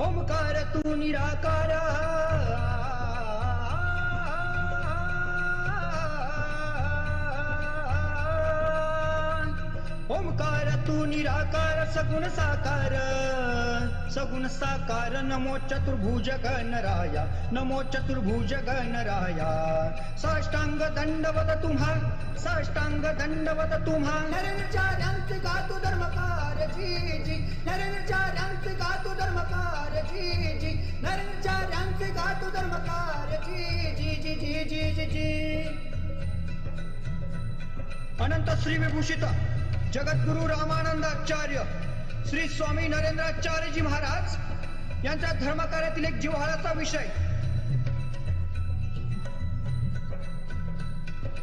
ओंकार तू निराकार. ओमकार तू निराकार सगुण साकार. सगुण साकार नमो चतुर्भुज गणराया. नमो चतुर्भुज गणराया. साष्टांग दंडवत तुम्हा. साष्टांग दंडवत तुम्हा. नरनचार्यांत गातो धर्मकार जी जी. अनंत श्री विभूषित जगद्गुरु रामानंदाचार्य श्री स्वामी नरेंद्राचार्यजी महाराज यांच्या धर्मकार्यातील एक जिव्हाळाचा विषय.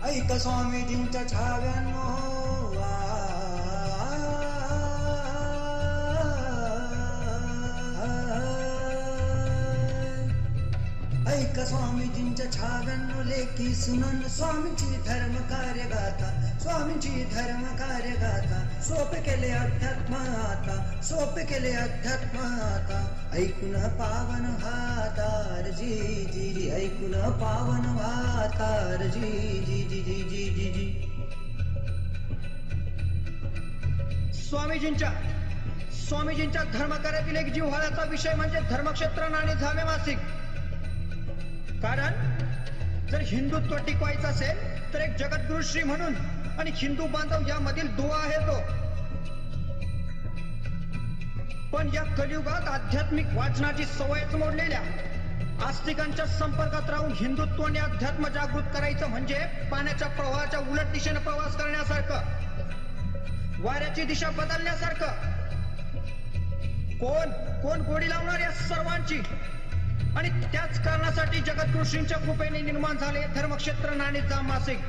ऐक स्वामीजींच्या छाव्यानो. ऐक स्वामीजींच्या छाव्यानो लेखी सुनन. स्वामींची धर्म कार्य गाथा स्वामींची धर्म कार्य गाथा सोप केले अध्यात्म आता सोप केले अध्यात्म आता ऐकून पावन हातार जी जी जी. ऐकून पावन हातार जी जी जी जी जी जी जी. स्वामीजींच्या स्वामीजींच्या धर्मकार्यातील एक जिव्हाळ्याचा विषय म्हणजे धर्मक्षेत्र आणि झावे मासिक. कारण जर हिंदुत्व टिकवायचं असेल तर एक जगद्गुरु श्री म्हणून आणि हिंदू बांधव यामधील दुवा आहे तो. पण या कलियुगात आध्यात्मिक वाचनाची सवयच मोडलेल्या आस्तिकांच्या संपर्कात राहून हिंदुत्व आणि अध्यात्म जागृत करायचं म्हणजे पाण्याच्या प्रवाहाच्या उलट दिशेने प्रवास करण्यासारखं वाऱ्याची दिशा बदलण्यासारखं. कोण? कोण गोडी लावणार या सर्वांची आणि त्याच कारणासाठी जगद्गुरुश्रींच्या कृपेने निर्माण झाले धर्मक्षेत्र नाणे मासिक